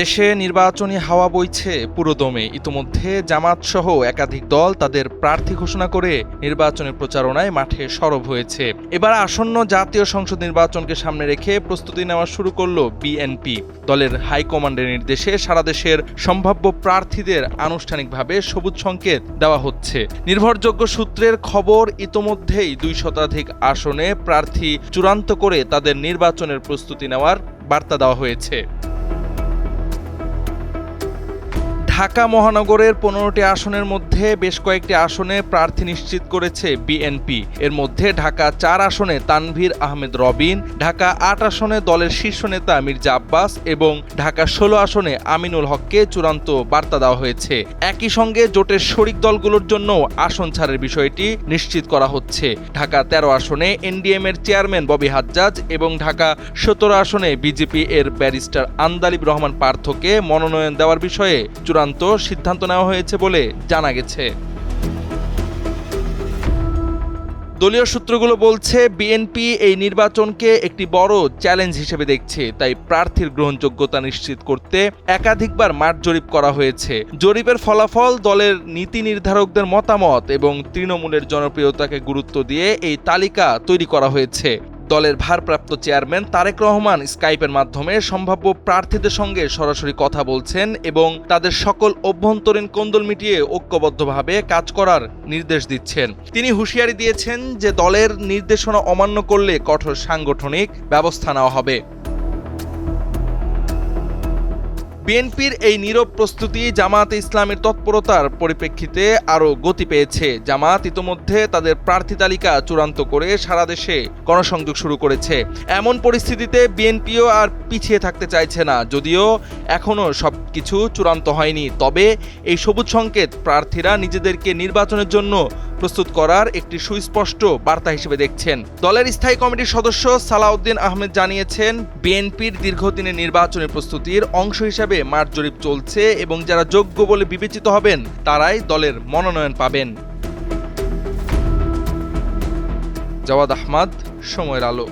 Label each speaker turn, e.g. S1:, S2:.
S1: দেশে নির্বাচনী হাওয়া বইছে পুরোদমে। ইতোমধ্যে জামাত সহ একাধিক দল তাদের প্রার্থী ঘোষণা করে নির্বাচনের প্রচারণায় মাঠে সরব হয়েছে। এবার আসন্ন জাতীয় সংসদ নির্বাচনকে সামনে রেখে প্রস্তুতি নেওয়া শুরু করল বিএনপি। দলের হাইকমান্ডের নির্দেশে সারা দেশের সম্ভাব্য প্রার্থীদের আনুষ্ঠানিকভাবে সবুজ সংকেত দেওয়া হচ্ছে। নির্ভরযোগ্য সূত্রের খবর, ইতোমধ্যেই দুই শতাধিক আসনে প্রার্থী চূড়ান্ত করে তাদের নির্বাচনের প্রস্তুতি নেওয়ার বার্তা দেওয়া হয়েছে। ঢাকা মহানগরের পনেরোটি আসনের মধ্যে বেশ কয়েকটি আসনে প্রার্থী নিশ্চিত করেছে বিএনপি। এর মধ্যে ঢাকা চার আসনে তানভীর আহমেদ রবিন, ঢাকা আট আসনে দলের শীর্ষ নেতা মির্জা আব্বাস এবং ঢাকা ষোলো আসনে আমিনুল হককে চূড়ান্ত বার্তা দেওয়া হয়েছে। একই সঙ্গে জোটের শরিক দলগুলোর জন্য আসন ছাড়ের বিষয়টি নিশ্চিত করা হচ্ছে। ঢাকা তেরো আসনে এনডিএম এর চেয়ারম্যান ববি হাজ্জাজ এবং ঢাকা সতেরো আসনে বিজেপি এর ব্যারিস্টার আন্দালিব রহমান পার্থকে মনোনয়ন দেওয়ার বিষয়ে চূড়ান্ত সিদ্ধান্ত নেওয়া হয়েছে বলে জানা গেছে। দলীয় সূত্রগুলো বলছে, বিএনপি এই নির্বাচনকে একটি বড় চ্যালেঞ্জ হিসেবে দেখছে, তাই প্রার্থীর গ্রহণযোগ্যতা নিশ্চিত করতে একাধিকবার মাঠ জরিপ করা হয়েছে। জরিপের ফলাফল দলের নীতি নির্ধারকদের মতামত এবং তৃণমূলের জনপ্রিয়তাকে গুরুত্ব দিয়ে এই তালিকা তৈরি করা হয়েছে। দলের ভারপ্রাপ্ত চেয়ারম্যান তারেক রহমান স্কাইপের মাধ্যমে সম্ভাব্য প্রার্থীদের সঙ্গে সরাসরি কথা বলছেন এবং তাদের সকল অভ্যন্তরীণ কোন্দল মিটিয়ে ঐক্যবদ্ধভাবে কাজ করার নির্দেশ দিচ্ছেন। তিনি হুঁশিয়ারি দিয়েছেন যে দলের নির্দেশনা অমান্য করলে কঠোর সাংগঠনিক ব্যবস্থা নেওয়া হবে। বিএনপির এই নীরব প্রস্তুতি জামাত ইসলামের তৎপরতার পরিপ্রেক্ষিতে আরও গতি পেয়েছে। জামাত ইতোমধ্যে তাদের প্রার্থী তালিকা চূড়ান্ত করে সারা দেশে গণসংযোগ শুরু করেছে। এমন পরিস্থিতিতে বিএনপিও আর পিছিয়ে থাকতে চাইছে না, যদিও এখনও সব কিছু চূড়ান্ত হয়নি। তবে এই সবুজ সংকেত প্রার্থীরা নিজেদেরকে নির্বাচনের জন্য প্রস্তুত করার একটি সুস্পষ্ট বার্তা হিসেবে দেখছেন। দলের স্থায়ী কমিটির সদস্য সালাউদ্দিন আহমেদ জানিয়েছেন, বিএনপির দীর্ঘদিনের নির্বাচনী প্রস্তুতির অংশ হিসেবে মাঠ জরিপ চলছে এবং যারা যোগ্য বলে বিবেচিত হবেন, তারাই দলের মনোনয়ন পাবেন। জওয়াদ আহমদ, সময়ের আলো।